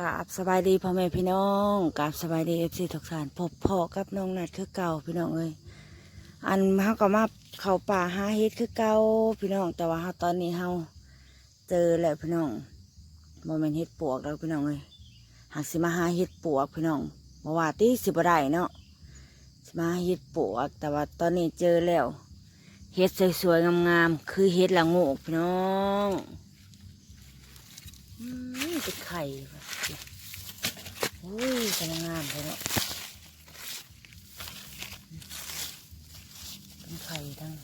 กราบสบายดีพ่อแม่พี่น้องกราบสบายดีเอฟซีทุกท่านพบพ่อกับน้องนัดคือเก่าพี่น้องเอ้ยอันเฮาก็มาเข้าป่าหาเฮ็ดคือเก่าพี่น้อง แต่ว่าเฮาตอนนี้เฮาเจอแล้วพี่น้องบ่แม่นเฮ็ดปวกแล้วพี่น้องเอ้ยหากสิมาหาเฮ็ดปวกพี่น้องบ่ว่าติสิบ่ได้เนาะสิมาหาเฮ็ดปวก แต่ว่าตอนนี้เจอแล้วเฮ็ดสวยๆงามๆคือเฮ็ดละโงกพี่น้องอืมเป็นไข่ อุ้ยกำลังงามเลยเนาะเป็นไข่ทั้ง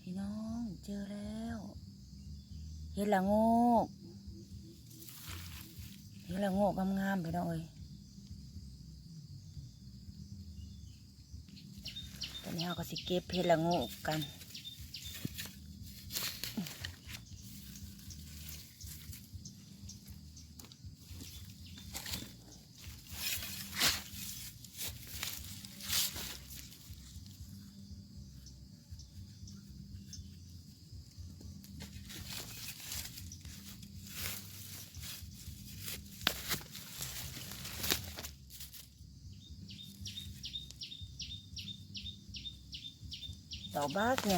พี่น้องเจอแล้วเห็ดละโงกเห็ดละโงกงามๆพี่น้องเอ้ยตอนนี้เราก็สิเก็บเห็ดละโงกกัน ดอกบากไง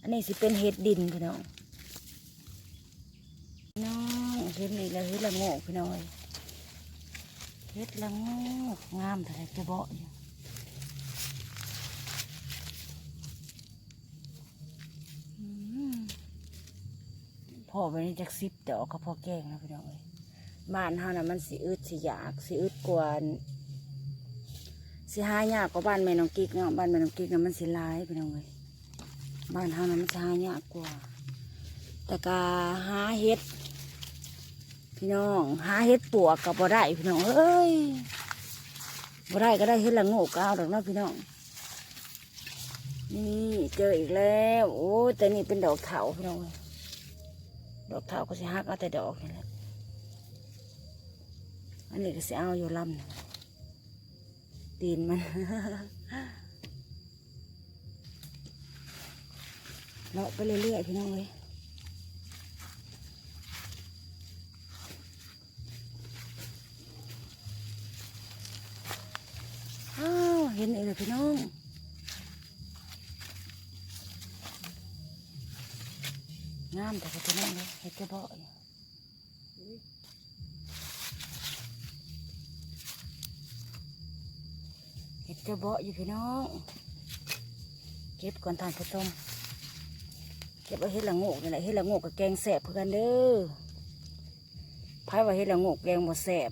อันนี้สิเป็นเห็ดดินพี่น้องน้องเห็ดนี่แล้วเห็ดละโงกพี่น้องเอ้ยเห็ดละโงกงามแต่จะเบาอยู่พ่อไปนี่จักซิบดอกก็พอแกงนะพี่น้องเอ้ย บ้านเฮานะมันสิอึดสิอยากสิอึดกว่าสิหายากกว่าบ้านแม่น้องกิ๊กเนาะบ้านแม่น้องกิ๊กน่ะมันสิหลายพี่น้องเอ้ยบ้านเฮานะมันสิหายากกว่า แต่กาหาเฮ็ด พี่น้องหาเฮ็ดปวกกับบ่ได้พี่น้องเอ้ยบ่ได้ก็ได้เฮ็ดละโงกก็เอาดอกเนาะพี่น้องนี่เจออีกแล้ว โอ้แต่นี่เป็นดอกเถาพี่น้องดอกเถาก็สิหักเอาแต่ดอกนี่แหละ อันนี้ก็สิเอาอยู่ลำตีนมันเลาะไปเรื่อยๆพี่น้องเลยอ้าวเห็นอีกแล้วพี่น้องงามแต่ก็พี่น้องเลยเห็ดกระเบาะ เห็ดกระเบาอยู่พี่น้อง เก็บก่อนทานผู้ชมเก็บไว้เห็ดละโงกนี่แหละเห็ดละโงกกับแกงแสบเพื่อกันเด้อพายว่าเห็ดละโงกแกงบ่แสบ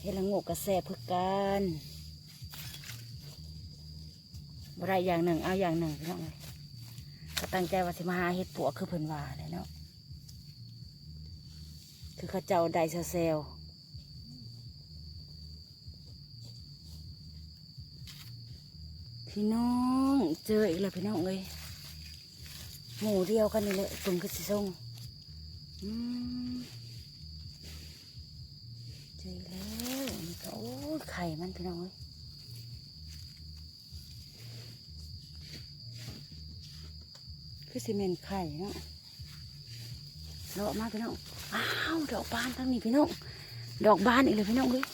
เห็ดละโงกกับแสบเพื่อกันบ่ได้อย่างหนึ่งเอาอย่างหนึ่งพี่น้องเลยก็ตั้งใจว่าสิมาหาเห็ดปัวคือเพิ่นว่าเลยเนาะคือเขาเจ้าได้เซลล์ พี่น้องเจออีกแล้วพี่น้องเอ้ยหมูเดียวกันนี่แหละตุ่มคือสิส่งอืมเจอแล้วนี่ก็โอ้ยไข่มันพี่น้องเอ้ยคือซีเมนไข่เนาะดอกมากพี่น้องอ้าวดอกบานทั้งนี้พี่น้องดอกบานอีกเลยพี่น้องเอ้ย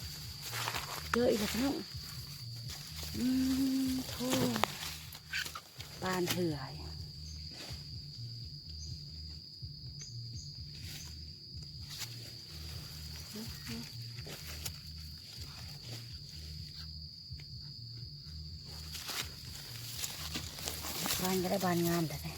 เจออีกแล้วพี่น้องอืม ทษปานเถื่อยบานก็ได้บานงามแต่เนี่ยหัก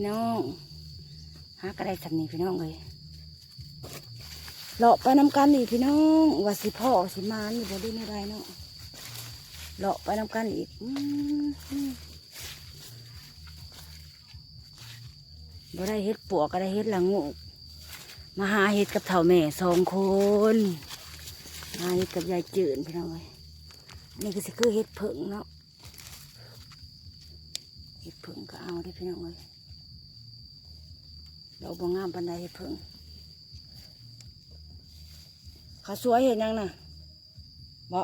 พี่น้องหากระไดสันนี่พี่น้องเลยเลาะไปน้ำกันอีกพี่น้องว่าสิพ่อสิมานอยู่บ่ได้ไม่ได้เนาะเลาะไปน้ำกันอีกอืมอืมบ่ได้เฮ็ดปวกก็ได้เฮ็ดละงูกมาหาเฮ็ดกับเถ่าแม่สองคนมาเฮ็ดกับยายจืดพี่น้องเลยอันนี่ก็สิคือเฮ็ดเผิงเนาะเฮ็ดเผิงก็เอาได้พี่น้องเลย เราบ่งามปันใดเพิ่งขาสวยเห็นยังน่ะบ่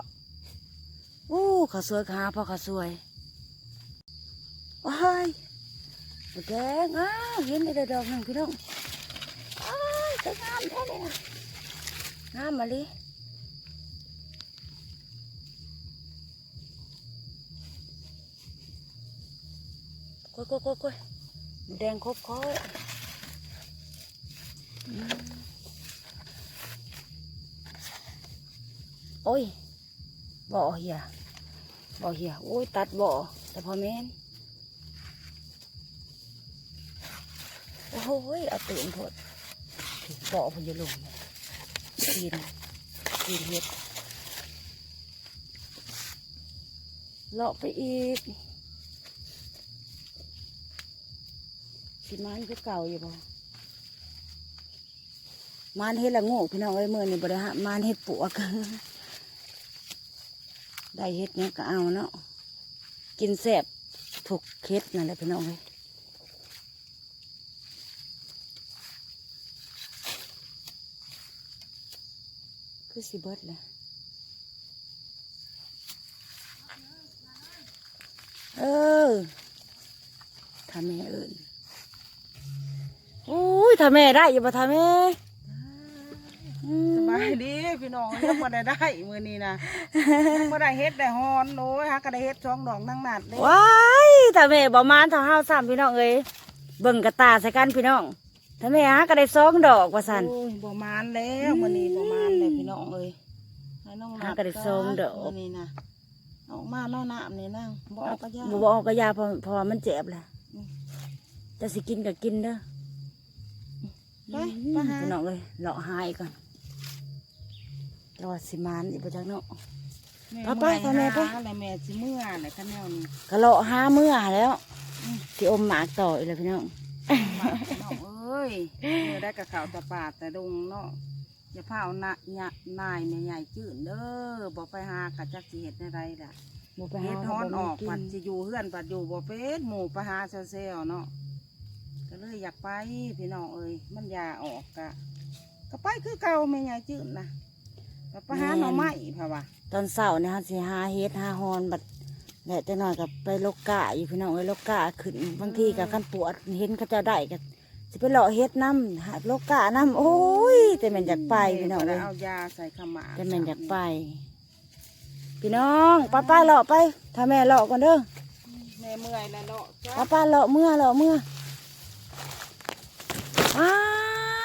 อู้ขาสวยขาพอขาสวยว้ายบักงอ้าเห็นได้ดอกหนึ่งพี่น้องอ้ายสวยงามแท้เลยนะงามมาลิกล้ยกล้ยกล้วยกล้วยแดงครบคอย โอ้ยบ่อเหียบ่อเหียโอ้ยตัดบ่อแต่พอแม่นโอ้ยเอาตื่นพดบ่อพอยลงเนี่ยกินกินเห็ดเลาะไปอีกสิมันก็เก่าอยู่บ่ มานเฮ็ดละโงูพี่น้องเอ้ยมือนี่บริหารมานเฮ็ดปวก ได้เฮ็ดเนี้ยก็เอาเนาะกินแซ่บถูกเฮ็ดนั่นแหละพี่น้องเอ้ยคือสิเบิดเลยเออทำแม่เอิญอุ้ยทำแม่ได้อยู่ปะทำแม่ สบายดีพี่น้องยังบ่ได้ได้มื้อนี้นะยังบ่ได้เฮ็ดได้ฮอนโอ้ยหาก็ได้เฮ็ดสองดอกนั่งนัดเด้ว้ายทำแม่บ่มานเท่าห้าวสามพี่น้องเอ้ยเบิ่งกระตาใส่กันพี่น้องทำแม่หาก็ได้สองดอกว่าสันโอ้ยบ่มานแล้วมื้อนี้บ่มานเลยพี่น้องเอ้ยให้น้องนัหาก็ได้สองดอกมื้อนี้นะออกมาน้อน้ำนี่นั่งบ่เอาก็ยาบ่บ่เอากระยาเพอพอมันเจ็บแหละอืมจะสิกินก็กินเด้อไปไปหาพี่น้องเอ้ยเลาะหายก่อน รอสิมานอีกประจักเนาะ ไปไปไปแม่ไปหาแล้วแม่สิเมื่อน่ะคันแนวนี้ก็เลาะหาเมื่อแล้วสิอมหมากต่ออีกแล้วพี่น้องมาพี่น้องเอ้ยเมื่อได้กับข้าวแต่ป่าแต่ดงเนาะอย่าพาเอาหนะยะนายแม่ใหญ่จืดเด้อบ่ไปหากะจักสิเฮ็ดในไรล่ะบ่ไปเฮ็หาดฮ้อนออกกิปัดจะอยู่เฮือนปัดอยู่บ่เป็นหมู่ไปหาเซลๆเนาะก็เลยอยากไปพี่น้องเอ้ยมันยาออกกะก็ไปคือเก่าแม่ใหญ่จืดนะก็ ไปหาหน่อไม้เพราะว่าตอนเช้าเนี่ยฮะสิหาเฮ็ดหาฮอนบัดแหละแต่น้อยกับไปลกกะอยู่พี่น้องเอ้ยลกกะขึ้นบางทีกับคันปวดเห็นเขาเจะได้ก็สิไปเลาะเฮ็ดน้ำหาลกกะน้ำโอ้ย แต่แม่นอยากไปพี่น้องก็เลได้ยเอายาใส่ขาวหมากแต่แม่นอยากไป พี่น้องป้าป้าเลาะไปถ้าแม่เลาะก่อนเด้อแม่เมื่อยแล้วเนาะจ้ะป้าป้าเลาะเมื่อเลาะเมื่ออ้า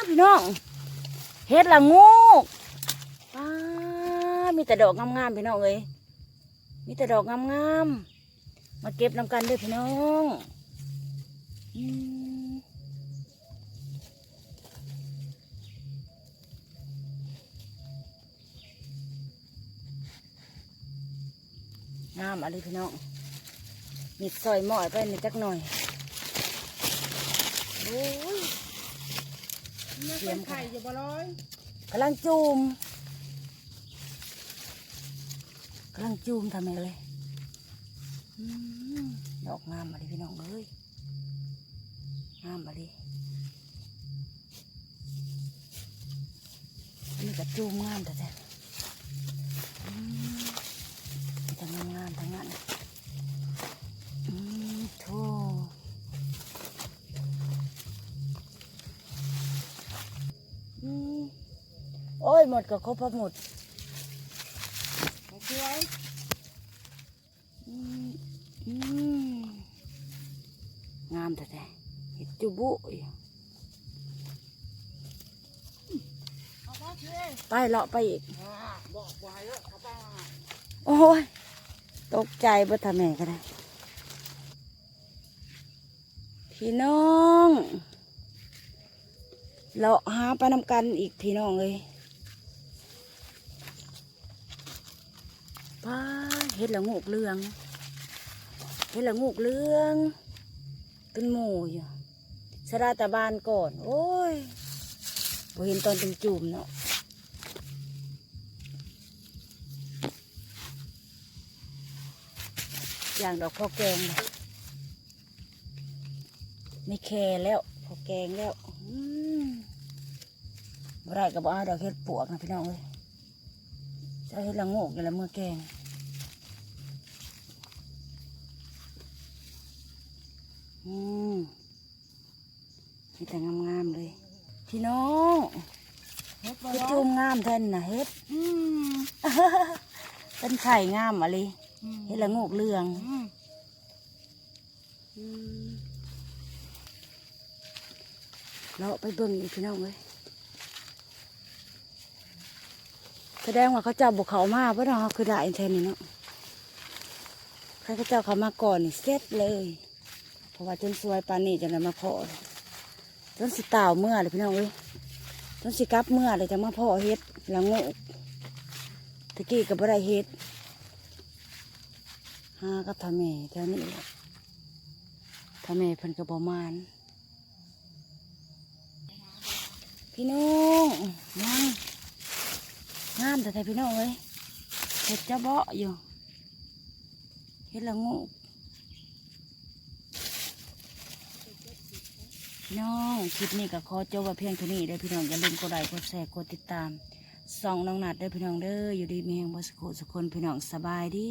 พี่น้องเฮ็ดละงูกป้ามี แต่ดอกงามๆพี่น้องเอ้ยมีแต่ดอกงามๆมาเก็บนำกันเด้อพี่น้องอืมงามอะไรพี่น้องมีซอยหม้อยไปนิดจักหน่อยโอ้ยเนี่ยเป็นไข่อยู่บ่ร้อยกำลังจูมกำ ลังจูมทำไมเลยดอกงามมาดิพี่น้องเอ้ยงามมาดิอันนี้ก็จูมงามแต่แต่อืมมีแต่งามงามทั้งนั้นอืมโธ่มโอ้ยหมดก็ครบหมด โอเคไว้ อืมอืมงามแต่แต่เห็ดจุบุยไปเลาะไปอีกโอ้ย ตกใจบ่ทำแม่ก็ได้ พี่น้องเลาะหาไปนำกันอีกพี่น้องเลยป้าเฮ็ดละงูกเรืองเฮ็ดละงูกเรือง เป็นหมูอยู่สราตาบานก่อน โอ้ยบ่เห็นตอนเป็นจุ่มๆเนาะอย่างดอกพอแกงเลยไม่แคร์แล้วพอแกงแล้วอืมบ่ได้กับเอาดอกเห็ดปวกนะพี่น้องเลยจะเอาเห็ดละโงกอยู่แล้วเมื่อแกง อืมมีแต่งามๆเลย พี่น้องเฮ็ดบ่เฮ็ดร้อจูนมงามแท่นนะเฮ็ดอืมเป็นไข่งามอะไรอืมเฮ็ดละโงกเรืองอืมเลาะไปเบิ่งอีกพี่น้องเลยแสดงว่าเขาเจ้าบุกเขามาเพราะเนาะเขาคือได้แทนนี่เนาะใครเขาเจ้าเขามาก่อนนี่เสร็จเลยเพ ราะว่าจนสวยปานนี้จะนได้มาพอจนสิตาวเมื่อเลยพี่น้องเอ้ยจนสิกับเมื่อเลยจะมาพ่อเฮ็ดละงกตะกี้ก็บ่ได้เฮ็ดหากับทาแม่เท่านี้แหละทาแม่เพิ่นก็บ่มานพี่น้องยังงามแต่แต่พี่น้องเลยเห็ดจะเบาะอยู่เห็ดละงู น้องคลิปนี้ก็ขอจบว่าเพียงเท่านี้เด้อพี่น้องอย่าลืมกดไลค์กดแชร์กดติดตามส่องน้องนัดเด้อพี่น้องเด้ออยู่ดีมีแห่งบสดุสุคนพี่น้องสบายดี